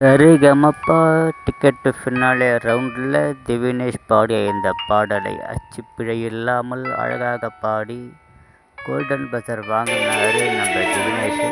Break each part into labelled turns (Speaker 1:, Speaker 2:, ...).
Speaker 1: Sarigamapa ticket finale ரவுண்டில் திவினேஷ் பாடிய இந்த பாடலை அச்சுப்பிழை இல்லாமல் அழகாக பாடி கோல்டன் பசர் வாங்கினாரு நம்ம திவினேஷ்.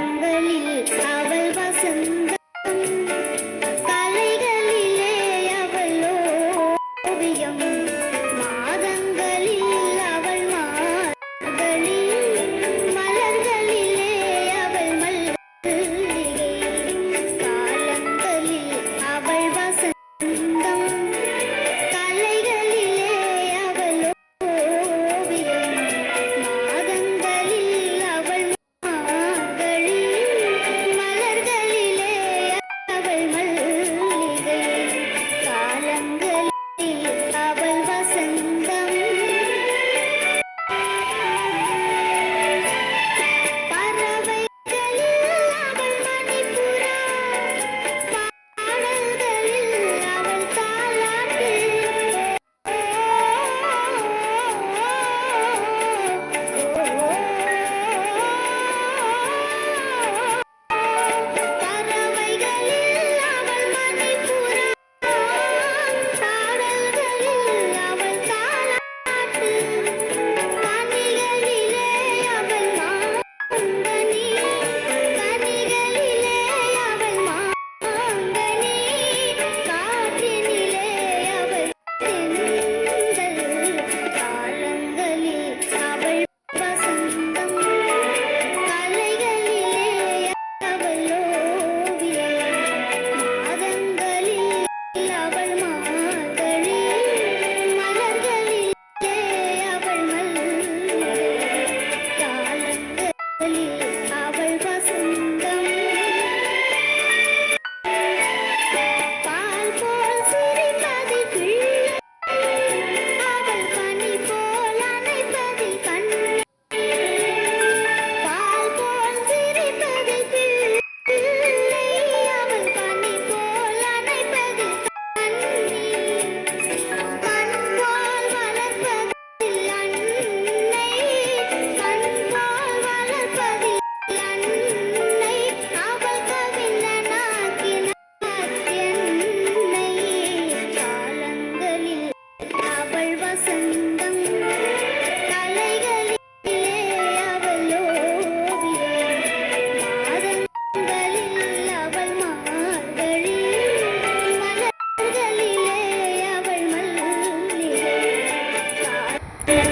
Speaker 2: Grandma.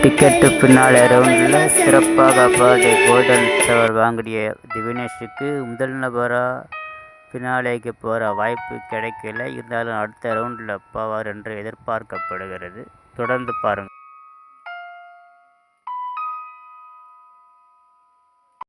Speaker 1: டிக்கெட்டு பின்னால் ரவுண்டில் சிறப்பாக பாடி கோல்டன் ஷவர் வாங்கிய திவினேஷுக்கு முதல் நபராக ஃபினாலேக்கு போகிற வாய்ப்பு கிடைக்கல. இருந்தாலும் அடுத்த ரவுண்டில் போவார் என்று எதிர்பார்க்கப்படுகிறது. தொடர்ந்து பாருங்கள்.